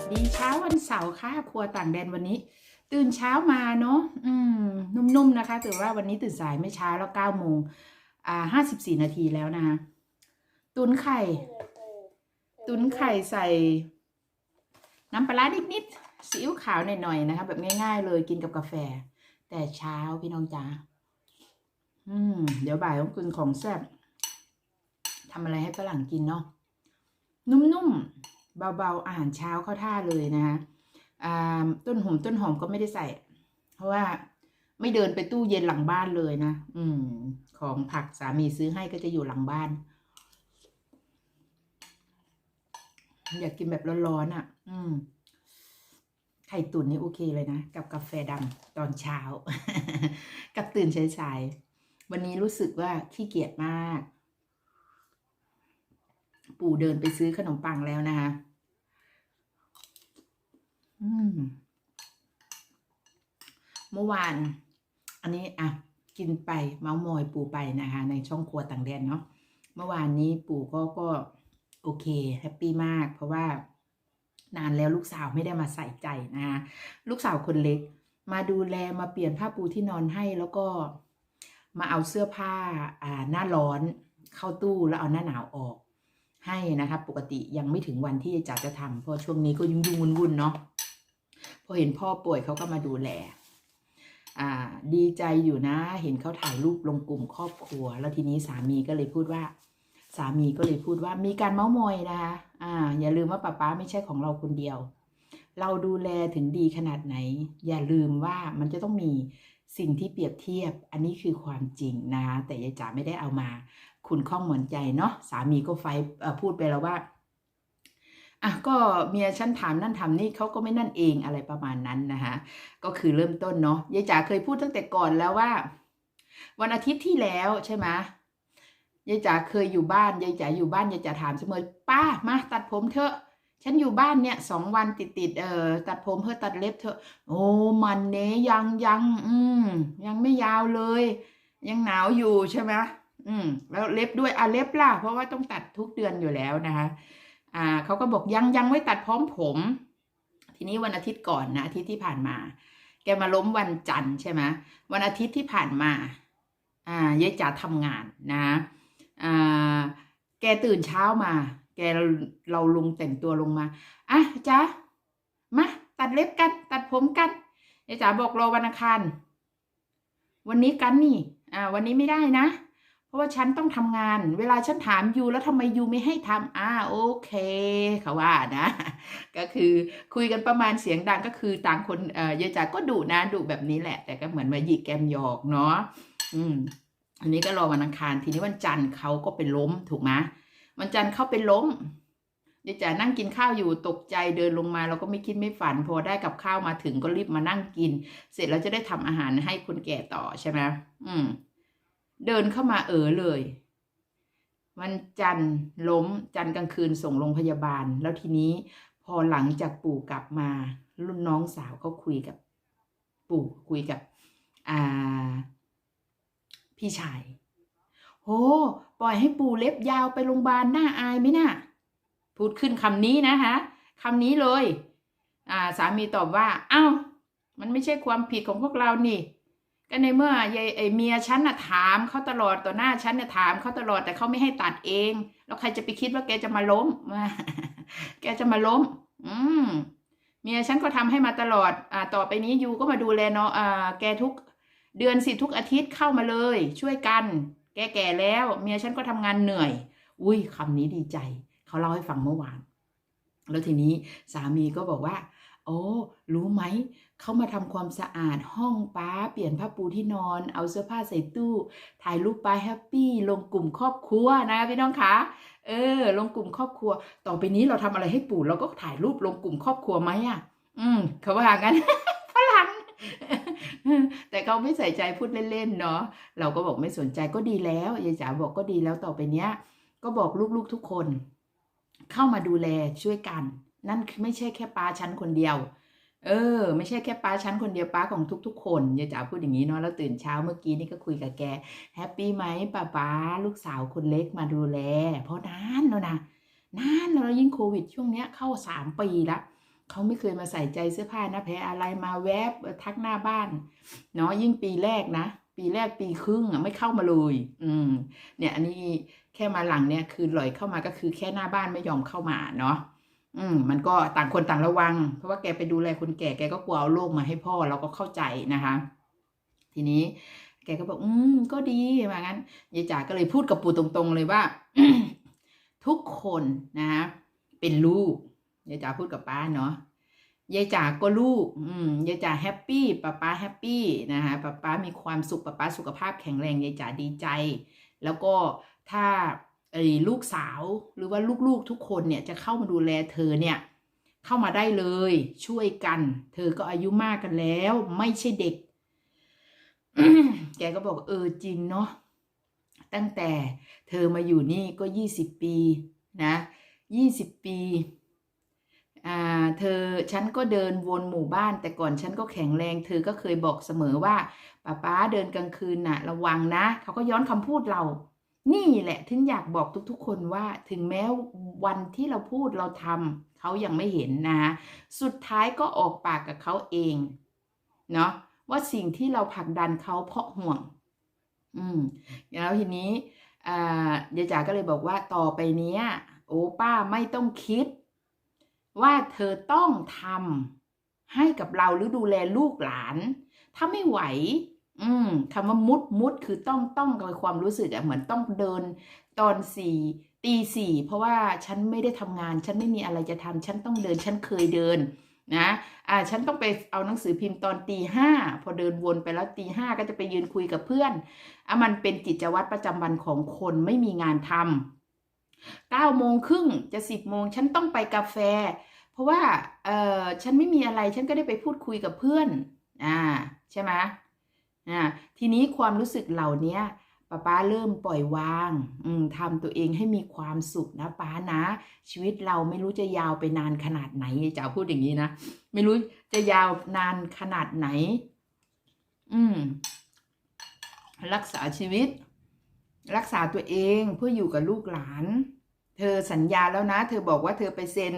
สดีเช้าวันเสาร์ค่ะ ครัวต่างแดนวันนี้ ตื่นเช้ามาเนาะอืม นุ่มๆนะคะแต่ว่าวันนี้ตื่นสายไม่เช้าแล้วเก้าโมงอ่าห้าสิบสี่นาทีแล้วนะคะ ตุนไข่ ตุนไข่ใส่ น้ำปลาร้านิดๆซีอิ๊วขาวหน่อยๆนะคะ แบบง่าย ๆ เลยกินกับกาแฟ แต่เช้าพี่น้องจ๋าอืม เดี๋ยวบ่ายต้องกินของแซ่บทำอะไรให้ฝรั่งกินเนาะนุ่มๆ เบาๆอาหารเช้าเข้าท่าเลยนะคะอ่าต้นหอมต้นหอมก็ไม่ได้ใส่ เพราะว่าไม่เดินไปตู้เย็นหลังบ้านเลยนะอืม ของผักสามีซื้อให้ก็จะอยู่หลังบ้าน อยากกินแบบร้อนๆอะ อืมไข่ตุ๋นนี่โอเคเลยนะ กับกาแฟดำตอนเช้า กับตื่นสายๆวันนี้รู้สึกว่าขี้เกียจมาก ปู่เดินไปซื้อขนมปังแล้วนะคะ อืม เมื่อวาน อันนี้อะ กินไปเมาส์มอยปู่ไปนะคะ ในช่องครัวต่างแดนเนาะ เมื่อวานนี้ปู่ก็ก็โอเคแฮปปี้มาก เพราะว่านานแล้วลูกสาวไม่ได้มาใส่ใจนะคะลูกสาวคนเล็ก มาดูแลมาเปลี่ยนผ้าปูที่นอนให้แล้วก็มาเอาเสื้อผ้าอ่าหน้าร้อนเข้าตู้แล้วเอาหน้าหนาวออก ให้นะคะปกติยังไม่ถึงวันที่จ๋าจะทำเพราะช่วงนี้ก็ยุ่งยุ่งวุ่นวุ่นเนาะพอเห็นพ่อป่วยเขาก็มาดูแลอ่าดีใจอยู่นะ เห็นเขาถ่ายรูปลงกลุ่มครอบครัว แล้วทีนี้สามีก็เลยพูดว่า สามีก็เลยพูดว่ามีการเม้าท์มอยนะคะอ่า อย่าลืมว่าป้าป๊าไม่ใช่ของเราคนเดียว เราดูแลถึงดีขนาดไหน อย่าลืมว่ามันจะต้องมีสิ่งที่เปรียบเทียบอันนี้คือความจริงนะคะแต่ยายจ๋าไม่ได้เอามา คุณข้องเหมือนใจเนาะสามีก็ไฟพูดไปแล้วว่าอะก็เมียฉันถามนั่นถามนี่เขาก็ไม่นั่นเองอะไรประมาณนั้นนะคะก็คือเริ่มต้นเนาะยายจ๋าเคยพูดตั้งแต่ก่อนแล้วว่า วันอาทิตย์ที่แล้วใช่ไหมยายจ๋าเคยอยู่บ้านยายจ๋าอยู่บ้านยายจ๋าถามเสมอป้ามาตัดผมเถอะ ฉันอยู่บ้านเนี่ยสองวันติดติดเอ่อตัดผมเพื่อตัดเล็บเถอะ โอ้มันเนยังยัง อืมยังไม่ยาวเลย ยังหนาวอยู่ใช่ไหม อืม แล้วเล็บด้วยอะเล็บล่ะ เพราะว่าต้องตัดทุกเดือนอยู่แล้วนะคะ อ่าเขาก็บอกยังยังไม่ตัดพร้อมผม ทีนี้วันอาทิตย์ก่อนนะอาทิตย์ที่ผ่านมา แกมาล้มวันจันทร์ใช่ไหมวันอาทิตย์ที่ผ่านมา อ่ายายจ๋าทำงานนะอ่าแกตื่นเช้ามา แกเราลงแต่งตัวลงมาอะจ๊ะมาตัดเล็บกันตัดผมกันยายจ๋าบอกรอวันอังคารวันนี้กันนี่ อ่า วันนี้ไม่ได้นะ เพราะว่าฉันต้องทำงาน เวลาฉันถามยูแล้วทำไมยูไม่ให้ทำอ่าโอเคเขาว่านะ ก็คือคุยกันประมาณเสียงดังก็คือต่างคนเอ่อยายจ๋าก็ดุนะดุแบบนี้แหละ แต่ก็เหมือนมาหยิกแกมหยอกเนาะอืมอันนี้ก็รอวันอังคารทีนี้วันจันทร์เขาก็เป็นล้มถูกไหมวันจันทร์เขาเป็นล้มยายจานั่งกินข้าวอยู่ตกใจเดินลงมาเราก็ไม่คิดไม่ฝัน พอได้กับข้าวมาถึงก็รีบมานั่งกิน เสร็จแล้วจะได้ทำอาหารให้คนแก่ต่อใช่ไหมอืม เดินเข้ามาเออเลย วันจันทร์ล้มจันทร์กลางคืนส่งโรงพยาบาล แล้วทีนี้พอหลังจากปู่กลับมา รุ่นน้องสาวเขาคุยกับ ปู่คุยกับอ่าพี่ชายโหปล่อยให้ปู่เล็บยาวไปโรงพยาบาลน่าอายไหมน่ะ พูดขึ้นคำนี้นะคะคำนี้เลย อ่า สามีตอบว่า เอ้า มันไม่ใช่ความผิดของพวกเรานี่ ก็ในเมื่อยายไอเมียฉันน่ะถามเขาตลอดต่อหน้าฉันเนี่ยถามเขาตลอดแต่เขาไม่ให้ตัดเอง แล้วใครจะไปคิดว่าแกจะมาล้มแกจะมาล้ม อืมเมียฉันก็ทำให้มาตลอด อ่า ต่อไปนี้ยูก็มาดูแลเนาะอ่า แกทุกเดือนสิทุกอาทิตย์เข้ามาเลย ช่วยกัน แกแก่แล้ว เมียฉันก็ทำงานเหนื่อย อุ้ยคำนี้ดีใจ เขาเล่าให้ฟังเมื่อวาน แล้วทีนี้สามีก็บอกว่า โอ้ รู้ไหม เขามาทำความสะอาดห้องป้า เปลี่ยนผ้าปูที่นอน เอาเสื้อผ้าใส่ตู้ ถ่ายรูปป้าแฮปปี้ลงกลุ่มครอบครัวนะพี่น้องคะเออ ลงกลุ่มครอบครัว ต่อไปนี้เราทำอะไรให้ปู่เราก็ถ่ายรูปลงกลุ่มครอบครัวไหมอะ อืมเขาว่างั้นฝรั่งแต่เขาไม่ใส่ใจพูดเล่นๆเนาะเราก็บอกไม่สนใจก็ดีแล้วยายจ๋าบอกก็ดีแล้วต่อไปเนี้ย ก็บอกลูกๆทุกคน เข้ามาดูแลช่วยกัน นั่นไม่ใช่แค่ป้าฉันคนเดียว เออ ไม่ใช่แค่ป้าฉันคนเดียวป้าของทุก ๆ คนยายจ๋าพูดอย่างนี้เนาะแล้วตื่นเช้าเมื่อกี้นี่ก็คุยกับแกแฮปปี้ไหมป้าป้าลูกสาวคนเล็กมาดูแล เพราะนานแล้วนะนานแล้วยิ่งโควิดช่วงเนี้ยเข้าสามปีละเขาไม่เคยมาใส่ใจเสื้อผ้านะแพ้อะไรมาแวบทักหน้าบ้านเนาะยิ่งปีแรกนะ ปีแรกปีครึ่งอะไม่เข้ามาเลย อืม เนี่ยอันนี้แค่มาหลังเนี่ยคือหลอยเข้ามาก็คือแค่หน้าบ้านไม่ยอมเข้ามาเนาะ อืมมันก็ต่างคนต่างระวัง เพราะว่าแกไปดูแลคนแก่แกก็กลัวเอาโรคมาให้พ่อเราก็เข้าใจนะคะ ทีนี้ แกก็บอกอืมก็ดีว่างั้นยายจ๋าก็เลยพูดกับปู่ตรง ๆ เลยว่า ทุกคนนะเป็นลูกยายจ๋าพูดกับป้าเนาะยายจ๋าก็ลูก อืมยายจ๋าแฮปปี้ป้าป้าแฮปปี้นะคะป้าป้ามีความสุขป้าป้าสุขภาพแข็งแรงยายจ๋าดีใจ แล้วก็ถ้า ไอ้ลูกสาวหรือว่าลูกๆทุกคนเนี่ยจะเข้ามาดูแลเธอเนี่ยเข้ามาได้เลยช่วยกัน เธอก็อายุมากกันแล้ว ไม่ใช่เด็ก แกก็บอกเออจริงเนาะตั้งแต่เธอมาอยู่นี่ก็ยี่สิบปีนะยี่สิบปีอ่าเธอฉันก็เดินวนหมู่บ้าน แต่ก่อนฉันก็แข็งแรง เธอก็เคยบอกเสมอว่าป้าป้าเดินกลางคืนน่ะ ระวังนะ เขาก็ย้อนคำพูดเรา นี่แหละถึงอยากบอกทุกๆ คนว่าถึงแม้วันที่เราพูดเราทำเขายังไม่เห็นนะสุดท้ายก็ออกปากกับเขาเองเนาะว่าสิ่งที่เราผลักดันเขาเพราะห่วง อืมแล้วทีนี้อ่ายายจ๋าก็เลยบอกว่าต่อไปนี้โอป้าไม่ต้องคิด ว่าเธอต้องทำให้กับเราหรือดูแลลูกหลาน ถ้าไม่ไหว อืมคำว่ามุดมุดคือต้องต้องกับความรู้สึกอะเหมือนต้องเดินตอนสี่ตีสี่เพราะว่าฉันไม่ได้ทำงาน ฉันไม่มีอะไรจะทำฉันต้องเดินฉันเคยเดินนะอ่าฉันต้องไปเอาหนังสือพิมพ์ตอนตีห้าพอเดินวนไปแล้วตีห้าก็จะไปยืนคุยกับเพื่อนอะมันเป็นกิจวัตรประจำวันของคนไม่มีงานทำเก้าโมงครึ่งจะสิบโมงฉันต้องไปกาแฟ เพราะว่าเออฉันไม่มีอะไรฉันก็ได้ไปพูดคุยกับเพื่อนอ่าใช่ไหม อ่าทีนี้ความรู้สึกเหล่านี้ป้าป้าเริ่มปล่อยวางทำตัวเองให้มีความสุขนะป้านะ ชีวิตเราไม่รู้จะยาวไปนานขนาดไหนจ๋าพูดอย่างนี้นะไม่รู้จะยาวนานขนาดไหน อืม รักษาชีวิต รักษาตัวเองเพื่ออยู่กับลูกหลาน เธอสัญญาแล้วนะ เธอบอกว่าเธอไปเซ็น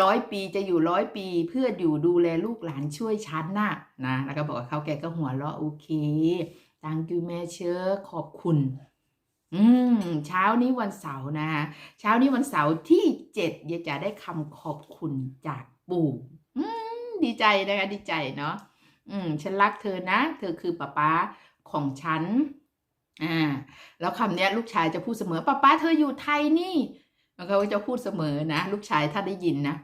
ร้อยปีจะอยู่ร้อยปีเพื่ออยู่ดูแลลูกหลานช่วยฉันน่ะนะแล้วก็บอกกับเขาแกก็หัวเราะโอเคตังกิวแม่เชอร์ขอบคุณ อืม เช้านี้วันเสาร์นะเช้านี้วันเสาร์ที่เจ็ดยายจ๋าได้คำขอบคุณจากปู่อืมดีใจนะคะดีใจเนาะอืม ฉันรักเธอนะ เธอคือป้าป้าของฉันอ่าแล้วคำเนี้ยลูกชายจะพูดเสมอป้าป้าเธออยู่ไทยนี่ เขาจะพูดเสมอนะ ลูกชายถ้าได้ยินนะ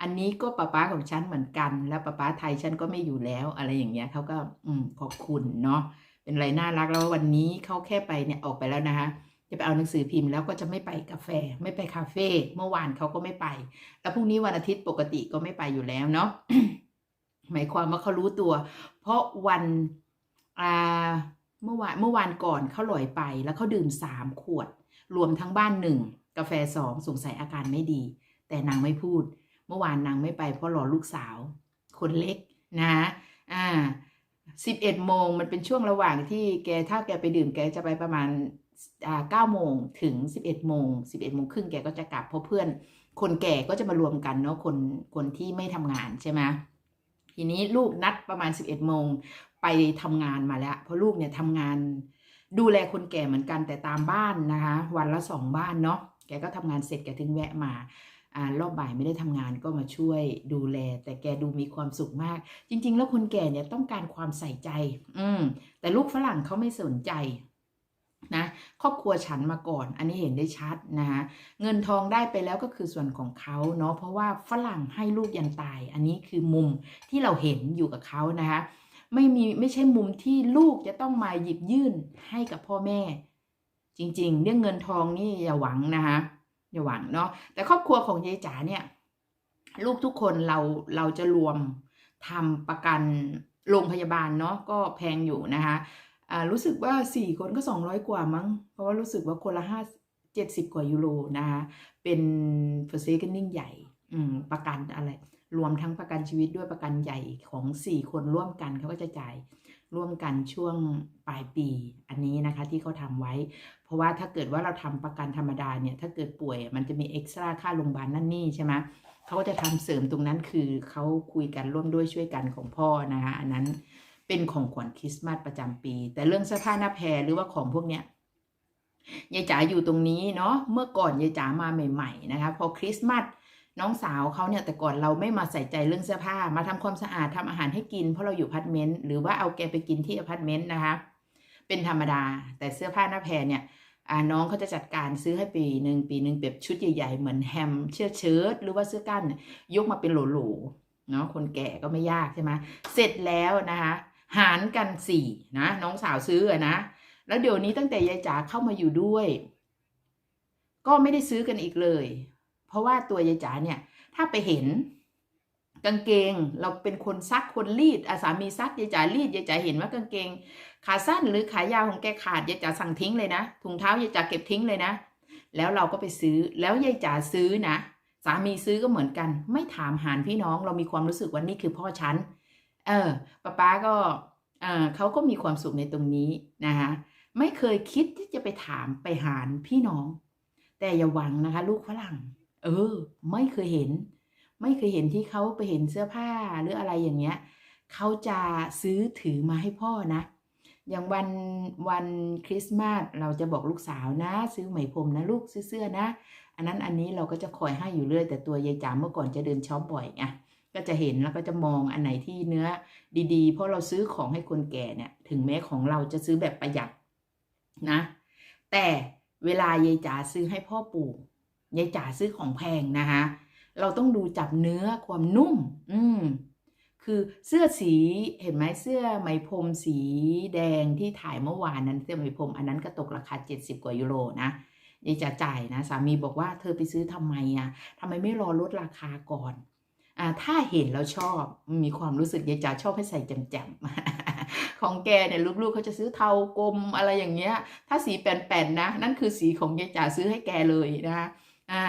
อันนี้ก็ป้าป้าของฉันเหมือนกัน แล้วป้าป้าไทยฉันก็ไม่อยู่แล้วอะไรอย่างเงี้ยเขาก็อืมขอบคุณเนาะเป็นอะไรน่ารักแล้ววันนี้เขาแค่ไปเนี่ยออกไปแล้วนะคะจะไปเอาหนังสือพิมพ์แล้วก็จะไม่ไปกาแฟ ไม่ไปคาเฟ่เมื่อวานเขาก็ไม่ไป แล้วพรุ่งนี้วันอาทิตย์ปกติก็ไม่ไปอยู่แล้วเนาะหมายความว่าเขารู้ตัว เพราะวันอ่าเมื่อวานเมื่อวานก่อนเขาหลอยไปแล้วเขาดื่มสามขวด รวมทั้งบ้านหนึ่ง กาแฟสองสงสัยอาการไม่ดี แต่นางไม่พูด เมื่อวานนางไม่ไปเพราะรอลูกสาว คนเล็กนะอ่าสิบเอ็ดโมงมันเป็นช่วงระหว่างที่แกถ้าแกไปดื่มแกจะไปประมาณอ่าเก้าโมงถึงสิบเอ็ดโมงสิบเอ็ดโมงครึ่งแกก็จะกลับเพราะเพื่อน คนแก่ก็จะมารวมกันเนาะคนคนที่ไม่ทำงานใช่ไหมทีนี้ลูกนัดประมาณ11โมงไปทำงานมาแล้ว เพราะลูกเนี่ยทำงานดูแลคนแก่เหมือนกันแต่ตามบ้านนะคะ วันละสองบ้านเนาะ แกก็ทำงานเสร็จแกถึงแวะมาอ่ารอบบ่ายไม่ได้ทำงานก็มาช่วยดูแล แต่แกดูมีความสุขมาก จริง ๆ แล้วคนแก่เนี่ยต้องการความใส่ใจ อืมแต่ลูกฝรั่งเขาไม่สนใจนะครอบครัวฉันมาก่อน อันนี้เห็นได้ชัดนะคะเงินทองได้ไปแล้วก็คือส่วนของเขาเนาะเพราะว่าฝรั่งให้ลูกยันตาย อันนี้คือมุมที่เราเห็นอยู่กับเขานะคะไม่มีไม่ใช่มุมที่ลูกจะต้องมาหยิบยื่นให้กับพ่อแม่ จริง ๆ เรื่องเงินทองนี่อย่าหวังนะคะอย่าหวังเนาะแต่ครอบครัวของยายจ๋าเนี่ย ลูกทุกคนเราเราจะรวมทำประกันโรงพยาบาลเนาะก็แพงอยู่นะคะอ่ารู้สึกว่าสี่คนก็สองร้อยกว่ามั้ง เพราะว่ารู้สึกว่าคนละห้าเจ็ดสิบกว่ายูโรนะคะเป็นเฟอร์เซกันนิ่งใหญ่ อืม ประกันอะไร รวมทั้งประกันชีวิตด้วยประกันใหญ่ของสี่คนร่วมกันเขาก็จะจ่ายร่วมกันช่วงปลายปีอันนี้นะคะที่เขาทำไว้ เพราะว่าถ้าเกิดว่าเราทำประกันธรรมดาเนี่ยถ้าเกิดป่วยมันจะมีเอ็กซ์ตร้าค่าโรงพยาบาลนั่นนี่ใช่ไหมเขาก็จะทำเสริมตรงนั้นคือเขาคุยกันร่วมด้วยช่วยกันของพ่อนะคะอันนั้นเป็นของขวัญคริสต์มาสประจำปี แต่เรื่องเสื้อผ้าหน้าแพรหรือว่าของพวกเนี้ยยายจ๋าอยู่ตรงนี้เนาะเมื่อก่อนยายจ๋ามาใหม่ ๆ นะคะพอคริสต์มาส น้องสาวเขาเนี่ยแต่ก่อนเราไม่มาใส่ใจเรื่องเสื้อผ้ามาทำความสะอาดทำอาหารให้กินเพราะเราอยู่อพาร์ตเมนต์หรือว่าเอาแกไปกินที่อพาร์ตเมนต์นะคะ เป็นธรรมดา แต่เสื้อผ้าหน้าแพรเนี่ยน้องเขาจะจัดการซื้อให้ปีหนึ่งปีหนึ่งแบบชุดใหญ่ๆ เหมือนแฮมเชือเชิ้ตหรือว่าเสื้อกั้นยกมาเป็นโหลๆเนาะคนแก่ก็ไม่ยากใช่ไหมเสร็จแล้วนะคะหารกันสี่นะน้องสาวซื้อนะแล้วเดี๋ยวนี้ตั้งแต่ยายจ๋าเข้ามาอยู่ด้วย ก็ไม่ได้ซื้อกันอีกเลย เพราะว่าตัวยายจ๋าเนี่ยถ้าไปเห็นกางเกงเราเป็นคนซักคนรีดอาสามีซักยายจ๋ารีดยายจ๋าเห็นว่ากางเกง ขาสั้นหรือขายาวของแกขาดยายจ๋าสั่งทิ้งเลยนะถุงเท้ายายจ๋าเก็บทิ้งเลยนะ แล้วเราก็ไปซื้อแล้วยายจ๋าซื้อนะสามีซื้อก็เหมือนกัน ไม่ถามหารพี่น้องเรามีความรู้สึกว่านี่คือพ่อฉันเออป้าป้าก็เออเขาก็มีความสุขในตรงนี้นะคะไม่เคยคิดที่จะไปถามไปหารพี่น้อง แต่อย่าหวังนะคะ ลูกฝรั่ง เออ ไม่เคยเห็น ไม่เคยเห็นที่เขาไปเห็นเสื้อผ้าหรืออะไรอย่างเงี้ยเขาจะซื้อถือมาให้พ่อนะ อย่างวันวันคริสต์มาสเราจะบอกลูกสาวนะ ซื้อไหมพรมนะลูกซื้อเสื้อนะ อันนั้นอันนี้เราก็จะคอยให้อยู่เรื่อยแต่ตัวยายจ๋าเมื่อก่อนจะเดินช็อปบ่อยไงก็จะเห็นแล้วก็จะมองอันไหนที่เนื้อดีๆ เพราะเราซื้อของให้คนแก่เนี่ย ถึงแม้ของเราจะซื้อแบบประหยัดนะ แต่เวลายายจ๋าซื้อให้พ่อปู่ ยายจ๋าซื้อของแพงนะคะเราต้องดูจับเนื้อความนุ่ม อืม คือเสื้อสีเห็นไหมเสื้อไหมพรมสีแดงที่ถ่ายเมื่อวานนั้นเสื้อไหมพรมอันนั้นก็ตกราคา 70 กว่ายูโรนะยายจะจ่ายนะ สามีบอกว่าเธอไปซื้อทำไมอะทำไมไม่รอลดราคาก่อน อ่า ถ้าเห็นแล้วชอบมีความรู้สึกยายจ๋าชอบให้ใส่แจ่มๆของแกเนี่ยลูกๆเขาจะซื้อเทากลมอะไรอย่างเงี้ย ถ้าสีแป่นๆนะ นั่นคือสีของยายจ๋าซื้อให้แกเลยนะ อ่า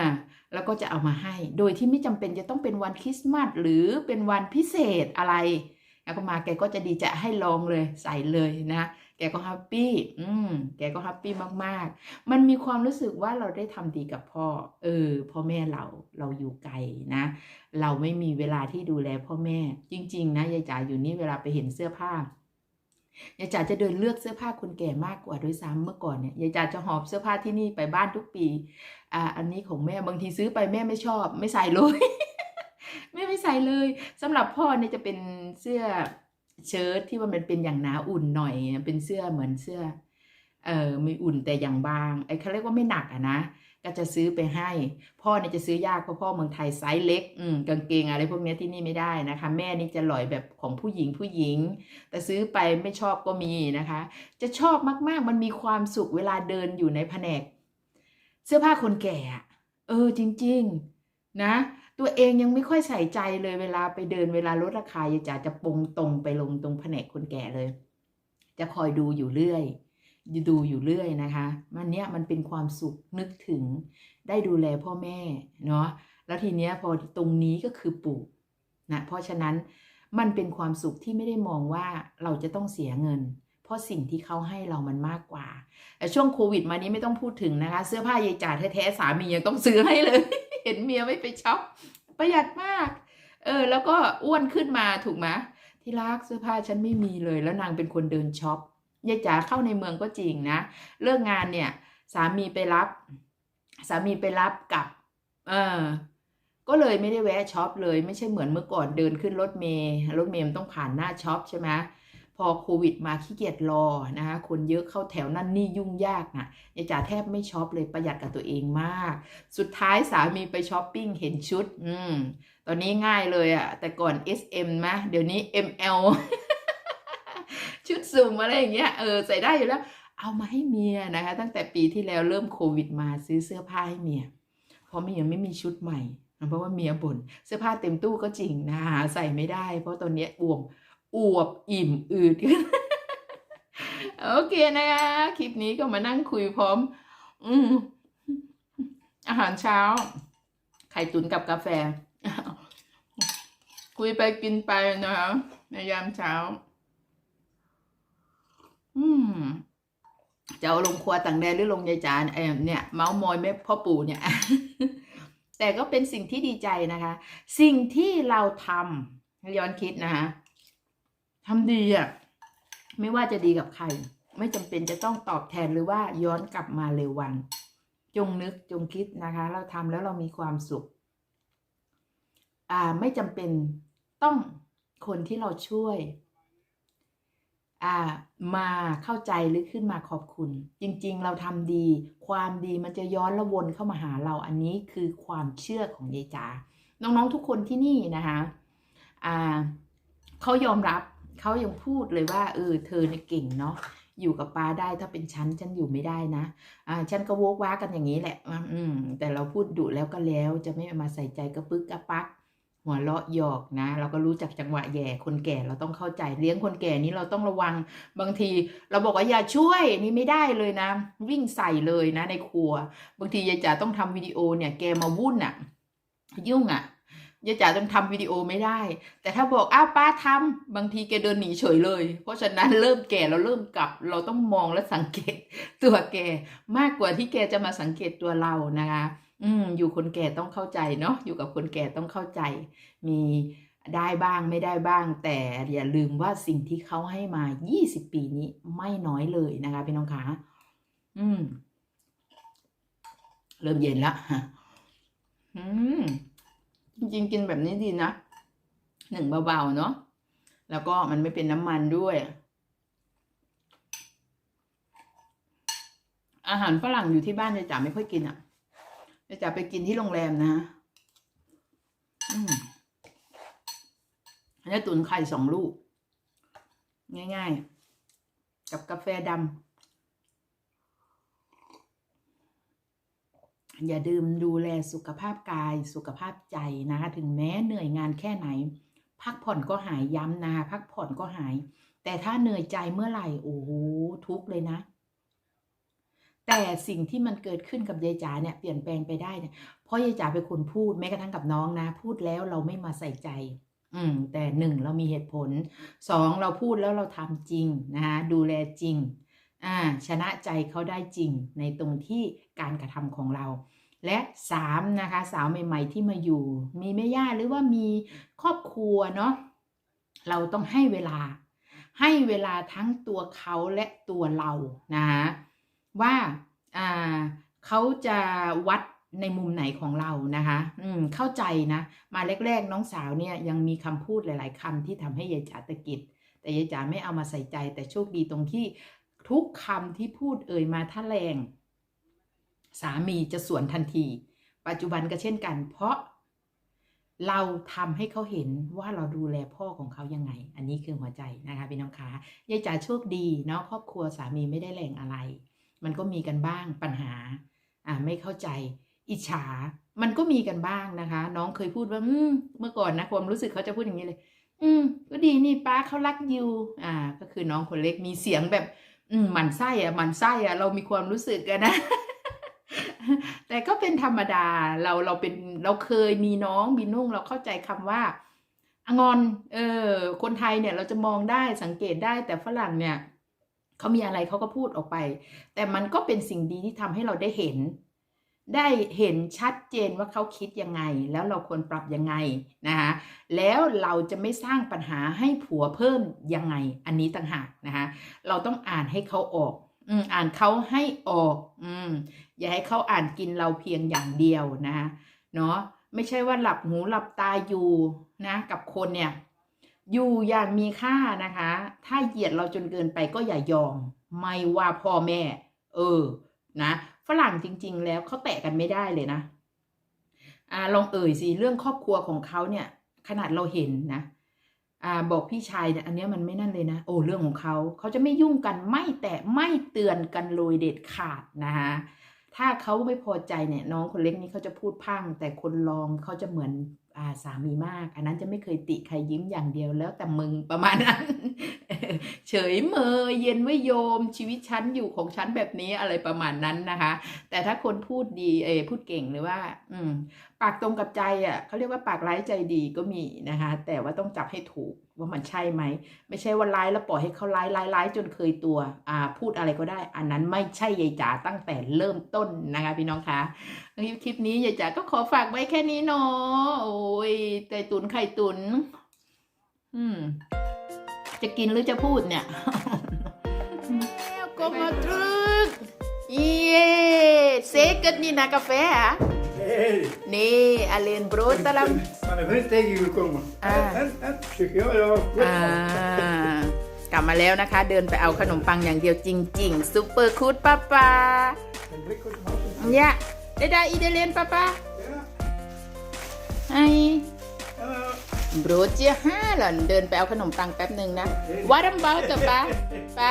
แล้วก็จะเอามาให้ โดยที่ไม่จำเป็นจะต้องเป็นวันคริสต์มาสหรือเป็นวันพิเศษอะไรแล้วก็มาแกก็จะดีจะให้ลองเลยใส่เลยนะ แกก็แฮปปี้ อืม แกก็แฮปปี้มากๆ มันมีความรู้สึกว่าเราได้ทำดีกับพ่อ เออ พ่อแม่เรา เราอยู่ไกลนะ เราไม่มีเวลาที่ดูแลพ่อแม่ จริง ๆ นะยายจ๋าอยู่นี่เวลาไปเห็นเสื้อผ้ายายจ๋าจะเดินเลือกเสื้อผ้าคนแก่มากกว่าด้วยซ้ำเมื่อก่อนเนี่ยยายจ๋าจะหอบเสื้อผ้าที่นี่ไปบ้านทุกปี อ่าอันนี้ของแม่บางทีซื้อไปแม่ไม่ชอบ ไม่ใส่เลยแม่ไม่ใส่เลยสำหรับพ่อเนี่ยจะเป็นเสื้อเชิ้ตที่ว่ามันเป็นอย่างหนาอุ่นหน่อย เป็นเสื้อเหมือนเสื้อเอ่อมีอุ่นแต่อย่างบางไอ้เขาเรียกว่าไม่หนักอะนะก็จะซื้อไปให้ พ่อเนี่ยจะซื้อยากเพราะพ่อเมืองไทยไซส์เล็กอืมกางเกงอะไรพวกนี้ที่นี่ไม่ได้นะคะ แม่นี่จะหลอยแบบของผู้หญิงผู้หญิง แต่ซื้อไปไม่ชอบก็มีนะคะ จะชอบมากๆมันมีความสุขเวลาเดินอยู่ในแผนก เสื้อผ้าคนแก่อะเออจริง ๆ นะ ตัวเองยังไม่ค่อยใส่ใจเลยเวลาไปเดินเวลาลดราคายายจ๋าจะปงตรงไปลงตรงแผนกคนแก่เลย จะคอยดูอยู่เรื่อยดูอยู่เรื่อยนะคะ มันเนี้ยมันเป็นความสุขนึกถึงได้ดูแลพ่อแม่เนาะแล้วทีเนี้ยพอตรงนี้ก็คือปู่นะเพราะฉะนั้นมันเป็นความสุขที่ไม่ได้มองว่าเราจะต้องเสียเงิน เพราะสิ่งที่เขาให้เรามันมากกว่าแต่ช่วงโควิดมานี้ไม่ต้องพูดถึงนะคะ เสื้อผ้ายายจ๋าแท้ๆสามียังต้องซื้อให้เลย เห็นเมียไม่ไปช็อปประหยัดมาก เออ แล้วก็อ้วนขึ้นมาถูกไหมที่รักเสื้อผ้าฉันไม่มีเลย แล้วนางเป็นคนเดินช็อปยายจ๋าเข้าในเมืองก็จริงนะ เลิกงานเนี่ย สามีไปรับ สามีไปรับกับ เออก็เลยไม่ได้แวะช็อปเลยไม่ใช่เหมือนเมื่อก่อนเดินขึ้นรถเมย์รถเมย์มันต้องผ่านหน้าช็อปใช่ไหม พอโควิดมาขี้เกียจรอนะคะคนเยอะเข้าแถวนั่นนี่ยุ่งยากนะยายจ๋าแทบไม่ช็อปเลยประหยัดกับตัวเองมาก สุดท้ายสามีไปช้อปปิ้งเห็นชุด อืม ตอนนี้ง่ายเลยอะแต่ก่อน SM มะเดี๋ยวนี้ ML ชุดสุ่มอะไรอย่างเงี้ยเออใส่ได้อยู่แล้ว เอามาให้เมียนะคะ ตั้งแต่ปีที่แล้วเริ่มโควิดมาซื้อเสื้อผ้าให้เมียเพราะเมียไม่มีชุดใหม่เพราะว่าเมียบ่นเสื้อผ้าเต็มตู้ก็จริงนะหาใส่ไม่ได้ เพราะตอนเนี้ยอ้วม อวบอิ่มอืดโอเคนะคะคลิปนี้ก็มานั่งคุยพร้อม อืมอาหารเช้า ไข่ตุ๋นกับกาแฟ คุยไปกินไปนะคะในยามเช้า อืมจะเอาลงครัวต่างแดนหรือลงยายจานเออเนี่ย เมาส์มอยแม่พ่อปู่เนี่ย แต่ก็เป็นสิ่งที่ดีใจนะคะ สิ่งที่เราทำย้อนคิดนะคะ ทำดีอะไม่ว่าจะดีกับใคร ไม่จำเป็นจะต้องตอบแทนหรือว่าย้อนกลับมาเร็ววัน จงนึกจงคิดนะคะ เราทำแล้วเรามีความสุข อ่าไม่จำเป็นต้องคนที่เราช่วย อ่ามาเข้าใจหรือขึ้นมาขอบคุณ จริงๆ เราทำดี ความดีมันจะย้อนละวนเข้ามาหาเราอันนี้คือความเชื่อของยายจ๋าน้องๆทุกคนที่นี่นะคะ อ่าเขายอมรับ เขายังพูดเลยว่าเออเธอเนี่ยเก่งเนาะอยู่กับป้าได้ถ้าเป็นฉันฉันอยู่ไม่ได้นะ อ่าฉันก็โวกว้ากันอย่างนี้แหละ อืม แต่เราพูดดุแล้วก็แล้ว จะไม่มาใส่ใจกระปึกกระปัก หัวเราะหยอกนะ เราก็รู้จักจังหวะแย่คนแก่เราต้องเข้าใจเลี้ยงคนแก่นี้เราต้องระวังบางที เราบอกว่าอย่าช่วยนี่ไม่ได้เลยนะ วิ่งใส่เลยนะในครัว บางทียายจ๋าต้องทำวิดีโอเนี่ยแกมาวุ่นอะยุ่งอะ ยายจ๋าต้องทำวิดีโอไม่ได้ แต่ถ้าบอกอ้าวป้าทำบางทีแกเดินหนีเฉยเลย เพราะฉะนั้นเริ่มแก่เราเริ่มกลับ เราต้องมองและสังเกตตัวแกมากกว่าที่แกจะมาสังเกตตัวเรานะคะ อืมอยู่คนแก่ต้องเข้าใจเนาะอยู่กับคนแก่ต้องเข้าใจ มีได้บ้างไม่ได้บ้าง แต่อย่าลืมว่าสิ่งที่เขาให้มา 20 ปีนี้ไม่น้อยเลยนะคะพี่น้องคะอืม เริ่มเย็นละอืม จริงๆ กินแบบนี้ดีนะหนึ่งเบาๆเนาะแล้วก็มันไม่เป็นน้ำมันด้วย อาหารฝรั่งอยู่ที่บ้านยายจ๋าไม่ค่อยกินอะยายจ๋าไปกินที่โรงแรมนะอืมอันนี้ตุนไข่สองลูก ง่ายๆ กับกาแฟดำ อย่าดื่มดูแลสุขภาพกายสุขภาพใจนะคะ ถึงแม้เหนื่อยงานแค่ไหน พักผ่อนก็หายย้ำนะคะพักผ่อนก็หาย แต่ถ้าเหนื่อยใจเมื่อไหร่โอ้โหทุกเลยนะ แต่สิ่งที่มันเกิดขึ้นกับยายจ๋าเนี่ยเปลี่ยนแปลงไปได้เนี่ยเพราะยายจ๋าเป็นคนพูดแม้กระทั่งกับน้องนะ พูดแล้วเราไม่มาใส่ใจ อืม แต่หนึ่งเรามีเหตุผลสองเราพูดแล้วเราทำจริงนะคะดูแลจริง อ่าชนะใจเขาได้จริงในตรงที่การกระทำของเรา และสามนะคะสาวใหม่ ๆ ที่มาอยู่ มีแม่ย่าหรือว่ามีครอบครัวเนาะเราต้องให้เวลา ให้เวลาทั้งตัวเขาและตัวเรานะคะว่าอ่าเขาจะวัดในมุมไหนของเรานะคะ อืม เข้าใจนะ มาแรก ๆ น้องสาวเนี่ยยังมีคำพูดหลาย ๆคำที่ทำให้ยายจ๋าตะกิด แต่ยายจ๋าไม่เอามาใส่ใจ แต่โชคดีตรงที่ ทุกคำที่พูดเอ่ยมาถ้าแรง สามีจะสวนทันที ปัจจุบันก็เช่นกัน เพราะเราทำให้เขาเห็นว่าเราดูแลพ่อของเขายังไง อันนี้คือหัวใจนะคะพี่น้องคะยายจ๋าโชคดีเนาะครอบครัวสามีไม่ได้แรงอะไร มันก็มีกันบ้างปัญหาอ่าไม่เข้าใจ อิจฉา มันก็มีกันบ้างนะคะ น้องเคยพูดว่าอืเมื่อก่อนนะความรู้สึกเขาจะพูดอย่างนี้เลย อืม ก็ดีนี่ป้าเขารักอยู่อ่า ก็คือน้องคนเล็กมีเสียงแบบ อืมหมันไส้อะหมันไส้อะเรามีความรู้สึกกันนะ แต่ก็เป็นธรรมดาเราเราเป็นเราเคยมีน้องมีนุ่งเราเข้าใจคำว่าองอน เออ คนไทยเนี่ยเราจะมองได้สังเกตได้แต่ฝรั่งเนี่ยเขามีอะไรเขาก็พูดออกไป แต่มันก็เป็นสิ่งดีที่ทำให้เราได้เห็น ได้เห็นชัดเจนว่าเขาคิดยังไง แล้วเราควรปรับยังไงนะคะแล้วเราจะไม่สร้างปัญหาให้ผัวเพิ่มยังไง อันนี้ต่างหากนะคะเราต้องอ่านให้เขาออกอือ่านเขาให้ออกอืมอย่าให้เขาอ่านกินเราเพียงอย่างเดียวนะเนาะไม่ใช่ว่าหลับหูหลับตาอยู่นะกับคนเนี่ย อยู่อย่างมีค่านะคะ ถ้าเหยียดเราจนเกินไปก็อย่ายอม ไม่ว่าพ่อแม่ เออนะ ฝรั่งจริง ๆ แล้วเขาแตะกันไม่ได้เลยนะอ่าลองเอ่ยสิเรื่องครอบครัวของเขาเนี่ยขนาดเราเห็นนะอ่าบอกพี่ชายเนี่ยอันนี้มันไม่นั่นเลยนะ โอ้เรื่องของเขาเขาจะไม่ยุ่งกันไม่แตะไม่เตือนกันเลยเด็ดขาดนะคะถ้าเขาไม่พอใจเนี่ยน้องคนเล็กนี้เขาจะพูดพังแต่คนรองเขาจะเหมือน สามีมาก อันนั้นจะไม่เคยติใครยิ้มอย่างเดียวแล้วแต่มึงประมาณนั้น เฉยเมยเย็นไม่โยมชีวิตฉันอยู่ของฉันแบบนี้อะไรประมาณนั้นนะคะ แต่ถ้าคนพูดดีเออพูดเก่งหรือว่า อืมปากตรงกับใจอะเขาเรียกว่าปากร้ายใจดีก็มีนะคะ แต่ว่าต้องจับให้ถูกว่ามันใช่ไหม ไม่ใช่ว่าร้ายแล้วปล่อยให้เขาร้ายร้ายร้ายจนเคยตัวอ่าพูดอะไรก็ได้ อันนั้นไม่ใช่ยายจ๋าตั้งแต่เริ่มต้นนะคะ พี่น้องคะคลิปนี้ยายจ๋าก็ขอฝากไว้แค่นี้เนาะโอ้ยไก่ตุนไข่ตุน อืม จะกินหรือจะพูดเนี่ยแล้วก็มาถึงเย้เซกันนี่นะกาแฟอะ Hej! นี่อเลนบรูตะลัม Man är väldigt äggig att komma. Ah. En, en, tycker jag. Ja. อ่ากลับมาแล้วนะคะ เดินไปเอาขนมปังอย่างเดียวจริงๆซูเปอร์คูดป้าป้า En dricker som har เนี่ยได้ได้อีเดเลนป้าป้า Ja. ไอ Ja. โบรเจียห้าหล่อนเดินไปเอาขนมปังแป๊บหนึ่งนะวัดอัมเบาเตอป้าป้า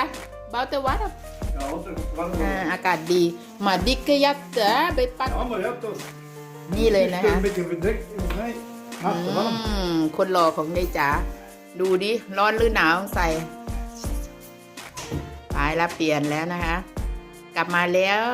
เบาเตอวัด Ja, inte varm. อ่าอากาศดีมาดิกยักเตอไปปัก Ja, men jag tar... นี่เลยนะคะ Mycket för dräkt. Nej. อื Mattevarm. มคนหล่อของยายจ๋าดูดิร้อนหรือหนาวใส่ไปแล้วเปลี่ยนแล้วนะคะ กลับมาแล้ว